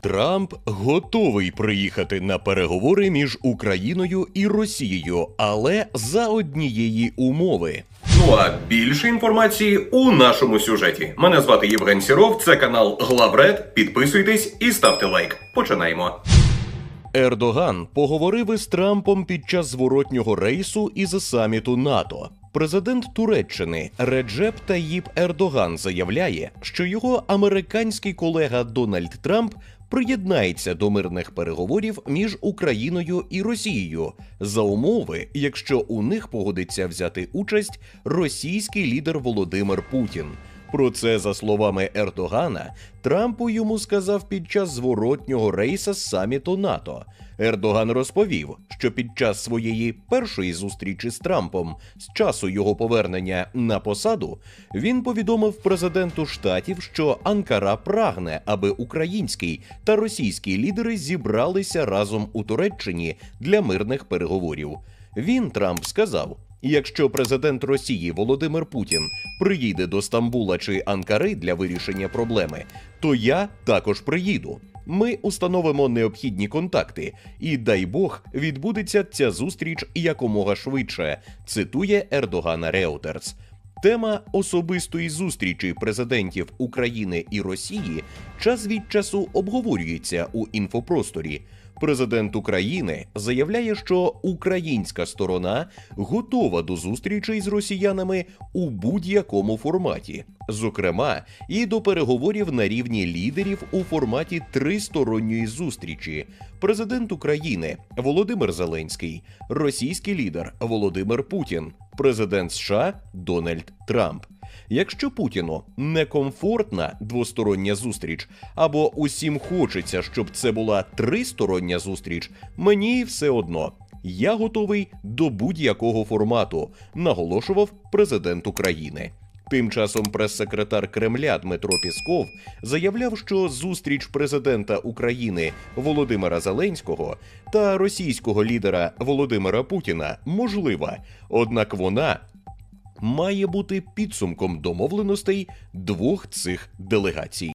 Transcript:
Трамп готовий приїхати на переговори між Україною і Росією, але за однієї умови. Ну а більше інформації у нашому сюжеті. Мене звати Євген Сіров, це канал Главред. Підписуйтесь і ставте лайк. Починаємо. Ердоган поговорив із Трампом під час зворотнього рейсу із саміту НАТО. Президент Туреччини Реджеп Таїп Ердоган заявляє, що його американський колега Дональд Трамп приєднається до мирних переговорів між Україною і Росією за умови, якщо у них погодиться взяти участь російський лідер Володимир Путін. Про це, за словами Ердогана, Трампу йому сказав під час зворотнього рейса з саміту НАТО. Ердоган розповів, що під час своєї першої зустрічі з Трампом з часу його повернення на посаду він повідомив президенту штатів, що Анкара прагне, аби український та російський лідери зібралися разом у Туреччині для мирних переговорів. Він Трамп сказав. Якщо президент Росії Володимир Путін приїде до Стамбула чи Анкари для вирішення проблеми, то я також приїду. Ми установимо необхідні контакти, і дай Бог відбудеться ця зустріч якомога швидше. Цитує Ердогана Реутерс. Тема особистої зустрічі президентів України і Росії час від часу обговорюється у інфопросторі. Президент України заявляє, що українська сторона готова до зустрічей з росіянами у будь-якому форматі, зокрема, і до переговорів на рівні лідерів у форматі тристоронньої зустрічі. Президент України Володимир Зеленський, російський лідер Володимир Путін, президент США Дональд Трамп. Якщо Путіну некомфортна двостороння зустріч, або усім хочеться, щоб це була тристороння зустріч, мені все одно. Я готовий до будь-якого формату, наголошував президент України. Тим часом прес-секретар Кремля Дмитро Пісков заявляв, що зустріч президента України Володимира Зеленського та російського лідера Володимира Путіна можлива, однак вона має бути підсумком домовленостей двох цих делегацій.